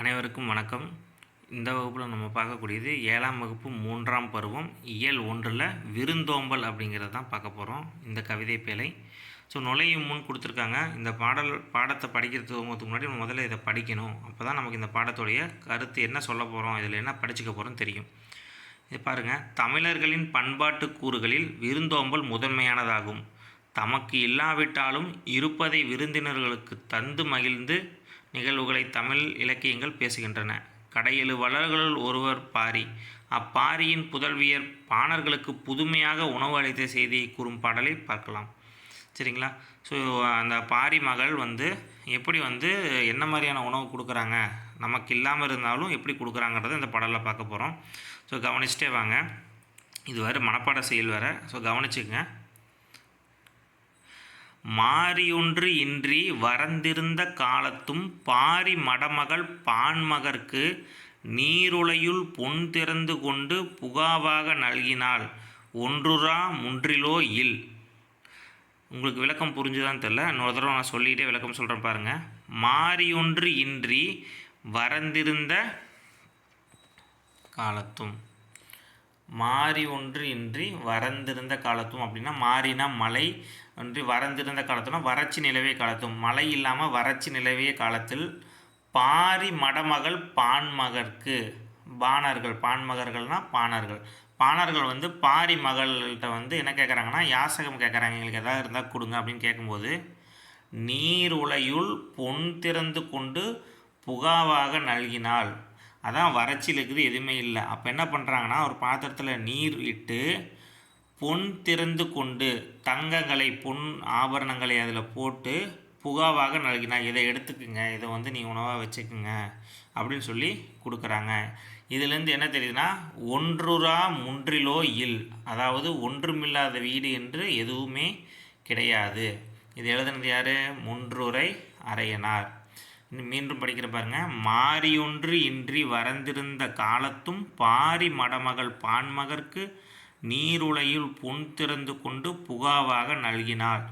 அனைவருக்கும் வணக்கம். இந்த வகுப்பில் நம்ம பார்க்கக்கூடியது ஏழாம் வகுப்பு மூன்றாம் பருவம் இயல் ஒன்றில் விருந்தோம்பல் அப்படிங்கிறது தான் பார்க்க போகிறோம் இந்த கவிதை பேழை. ஸோ நுழையும் முன் கொடுத்துருக்காங்க. இந்த பாடல் பாடத்தை படிக்கிறதுக்கு முன்னாடி முதல்ல இதை படிக்கணும். அப்போ தான் நமக்கு இந்த பாடத்துடைய கருத்து என்ன சொல்ல போகிறோம் இதில் என்ன படிச்சுக்க போகிறோம் தெரியும். இது பாருங்கள் தமிழர்களின் பண்பாட்டு கூறுகளில் விருந்தோம்பல் முதன்மையானதாகும். தமக்கு இல்லாவிட்டாலும் இருப்பதை விருந்தினர்களுக்கு தந்து மகிழ்ந்து நிகழ்வுகளை தமிழ் இலக்கியங்கள் பேசுகின்றன. கடையெழு வளர்களுள் ஒருவர் பாரி. அப்பாரியின் புதல்வியர் பாணர்களுக்கு புதுமையாக உணவு அளித்த செய்தியை கூறும் பாடலை பார்க்கலாம். சரிங்களா? ஸோ அந்த பாரி மகள் வந்து எப்படி வந்து என்ன மாதிரியான உணவு கொடுக்குறாங்க? நமக்கு இல்லாமல் இருந்தாலும் எப்படி கொடுக்குறாங்கிறத இந்த பாடலில் பார்க்க போகிறோம் ஸோ கவனிச்சிட்டே வாங்க. இது வேறு மனப்பாட செயல் வேறு. ஸோ கவனிச்சுக்கங்க. மாறியொன்று இன்றி வரந்திருந்த காலத்தும் பாரி மடமகள் பான்மகர்க்கு நீருளையுள் பொன் திறந்து கொண்டு புகாவாக நல்கினாள். ஒன்றுரா முன்றிலோ இல். உங்களுக்கு விளக்கம் புரிஞ்சுதான் தெரில இன்னொரு தடவை நான் சொல்லிகிட்டே விளக்கம் சொல்கிறேன் பாருங்கள் மாறியொன்று இன்றி வரந்திருந்த காலத்தும். மாறி ஒன்று இன்றி வறந்திருந்த காலத்தும் அப்படின்னா மாறினா மழை ஒன்று வறந்திருந்த காலத்துனா வறட்சி நிலவிய காலத்தும். மழை இல்லாமல் வறட்சி நிலவிய காலத்தில் பாரி மடமகள் பான்மகர்க்கு பாணர்கள் பான்மகர்கள்னால் பாணர்கள். பாணர்கள் வந்து பாரி மகள்கிட்ட வந்து என்ன கேட்குறாங்கன்னா யாசகம் கேட்குறாங்க எங்களுக்கு எதாவது இருந்தால் கொடுங்க அப்படின்னு கேட்கும்போது நீர் உலையுள் பொன் திறந்து கொண்டு புகாவாக நல்கினாள். அதான் வறட்சியில் இருக்குது எதுவுமே இல்லை. அப்போ என்ன பண்ணுறாங்கன்னா ஒரு பாத்திரத்தில் நீர் இட்டு பொன் திறந்து கொண்டு தங்கங்களை பொன் ஆபரணங்களை அதில் போட்டு புகாவாக நல்கினா இதை எடுத்துக்குங்க இதை வந்து நீ உணவாக வச்சுக்குங்க அப்படின்னு சொல்லி கொடுக்குறாங்க. இதுலேருந்து என்ன தெரியுதுன்னா ஒன்றுரா முன்றிலோ இல். அதாவது ஒன்றுமில்லாத வீடு என்று எதுவுமே கிடையாது. இது எழுதுனது யார்? முன்றுரை அரையனார் மீண்டும் படிக்கிற பாருங்க. மாறியொன்று இன்றி வரந்திருந்த காலத்தும் பாரி மடமகள் பான்மகர்க்கு நீருளையில் பொன் திறந்து கொண்டு புகாவாக நல்கினாள்.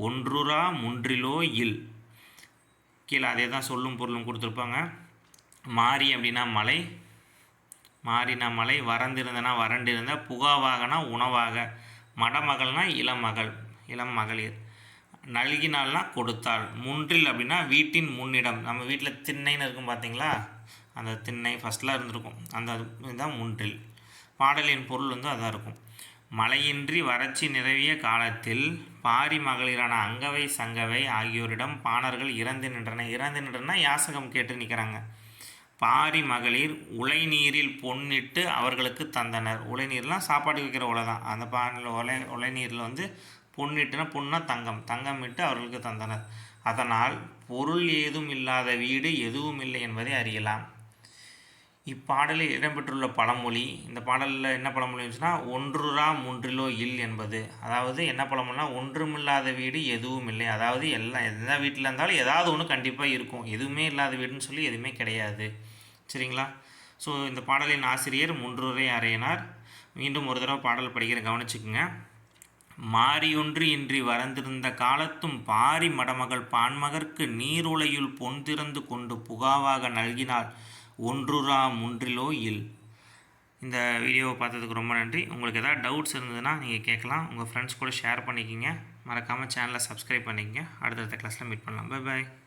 ஒன்றுரா முன்றிலோ இல். கீழே அதே தான் சொல்லும் பொருளும் கொடுத்துருப்பாங்க. மாறி அப்படின்னா மலை. மாறினா மலை வறந்திருந்தனா வறண்டிருந்த புகாவாகனா உணவாக. மடமகள்னா இளமகள் இளம் மகளிர். நல்கினால்னா கொடுத்தாள். முன்றில் அப்படின்னா வீட்டின் முன்னிடம். நம்ம வீட்டில் திண்ணைன்னு இருக்கும் பார்த்தீங்களா? அந்த திண்ணை ஃபஸ்ட்டில் இருந்திருக்கும். அந்த இதுதான் முன்றில். பாடலின் பொருள் வந்து அதான் இருக்கும். மழையின்றி வறட்சி நிறைவிய காலத்தில் பாரி மகளிரான அங்கவை சங்கவை ஆகியோரிடம் பாணர்கள் இறந்து நின்றன. இறந்து நின்றனா யாசகம் கேட்டு நிற்கிறாங்க. பாரி மகளிர் உலை நீரில் பொன்னிட்டு அவர்களுக்கு தந்தனர். உலை நீர்லாம் சாப்பாடு வைக்கிற உலை தான். அந்த பானில் உலை உலை நீரில் வந்து பொன்னிட்டுனா பொன்னா தங்கம். தங்கம் இட்டு அவர்களுக்கு தந்தனர். அதனால் பொருள் ஏதும் இல்லாத வீடு எதுவும் இல்லை என்பதை அறியலாம். இப்பாடலில் இடம்பெற்றுள்ள பழமொழி இந்த பாடலில் என்ன பழமொழி இருந்துச்சுன்னா ஒன்றுரா மூன்றிலோ இல் என்பது. அதாவது என்ன பழமொழினா ஒன்றுமில்லாத வீடு எதுவும் இல்லை. அதாவது எல்லாம் எந்த வீட்டில் இருந்தாலும் ஏதாவது ஒன்று கண்டிப்பாக இருக்கும். எதுவுமே இல்லாத வீடுன்னு சொல்லி எதுவுமே கிடையாது. சரிங்களா? ஸோ இந்த பாடலின் ஆசிரியர் முன்றுரை அறையினார். மீண்டும் ஒரு தடவை பாடல் படிக்கிற கவனிச்சுக்குங்க. மாறியொன்று இன்றி வரந்திருந்த காலத்தும் பாரி மடமகள் பான்மகர்க்கு நீருளையுள் பொன் திறந்து கொண்டு புகாவாக நல்கினாள். ஒன்றுரா முன்றிலோ இல். இந்த வீடியோவை பார்த்ததுக்கு ரொம்ப நன்றி. உங்களுக்கு எதாவது டவுட்ஸ் இருந்ததுன்னா நீங்கள் கேட்கலாம். உங்கள் ஃப்ரெண்ட்ஸ் கூட ஷேர் பண்ணிக்கிங்க. மறக்காமல் சேனலை சப்ஸ்கிரைப் பண்ணிக்கங்க. அடுத்தடுத்த கிளாஸில் மீட் பண்ணலாம். Bye bye